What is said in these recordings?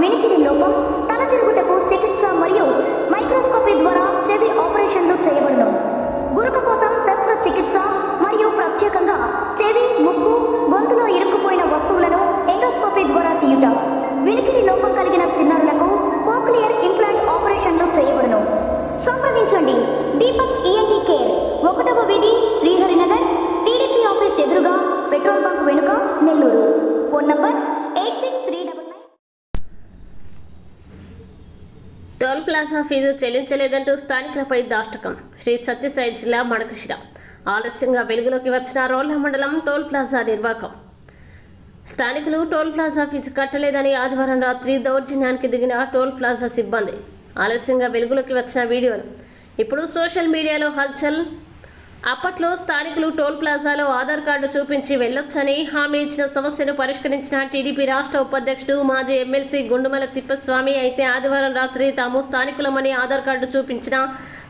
వినికిడి లోపం తల తిరుగుటకు చికిత్స మరియు మైక్రోస్కోపీ ద్వారా చెవి ఆపరేషన్లు చేయబడును గురుక కోసం శస్త్రచికిత్స మరియు ప్రత్యేకంగా చెవి ముక్కు గొంతులో ఇరుక్కుపోయిన వస్తువులను ఎండోస్కోపీ ద్వారా తీయుట. వినికిడి లోపం కలిగిన చిన్నారులకు కోక్లియర్ ఇంప్లాంట్ ఆపరేషన్లు చేయబడును. సంప్రదించండి. దీపక్ ఈఎన్టీ కేర్ ఒకటవ విధి టోల్ ప్లాజా ఫీజు చెల్లించలేదంటూ స్థానికులపై దాష్టకం. శ్రీ సత్యసాయి జిల్లా మడకశిర. ఆలస్యంగా వెలుగులోకి వచ్చిన రోడ్ల మండలం టోల్ ప్లాజా నిర్వాహకం. స్థానికులు టోల్ ప్లాజా ఫీజు కట్టలేదని ఆదివారం రాత్రి దౌర్జన్యానికి దిగిన టోల్ ప్లాజా సిబ్బంది. ఆలస్యంగా వెలుగులోకి వచ్చిన వీడియోలు. ఇప్పుడు సోషల్ మీడియాలో హల్చల్ అప్పట్లో స్థానికులు టోల్ ప్లాజాలో ఆధార్ కార్డు చూపించి వెళ్ళొచ్చని హామీ ఇచ్చిన సమస్యను పరిష్కరించిన టీడీపీ రాష్ట్ర ఉపాధ్యక్షుడు మాజీ ఎమ్మెల్సీ గుండుమల తిప్పస్వామి అయితే ఆదివారం రాత్రి తాము స్థానికులమని ఆధార్ కార్డు చూపించిన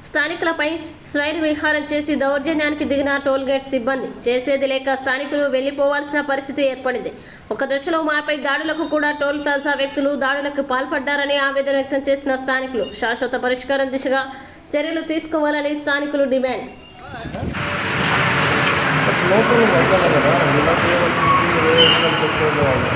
స్థానికులపై స్వైర్ విహారం చేసి దౌర్జన్యానికి దిగిన టోల్ గేట్ సిబ్బంది చేసేది లేక స్థానికులు వెళ్ళిపోవాల్సిన పరిస్థితి ఏర్పడింది. ఒక దశలో మాపై దాడులకు కూడా టోల్ ప్లాజా వ్యక్తులు దాడులకు పాల్పడ్డారని ఆవేదన వ్యక్తం చేసిన స్థానికులు. శాశ్వత పరిష్కారం దిశగా చర్యలు తీసుకోవాలని స్థానికులు డిమాండ్. లోపల వెళ్ళాలి కదా ఇలా చేయవలసింది వేయాలని చెప్పేది వాళ్ళు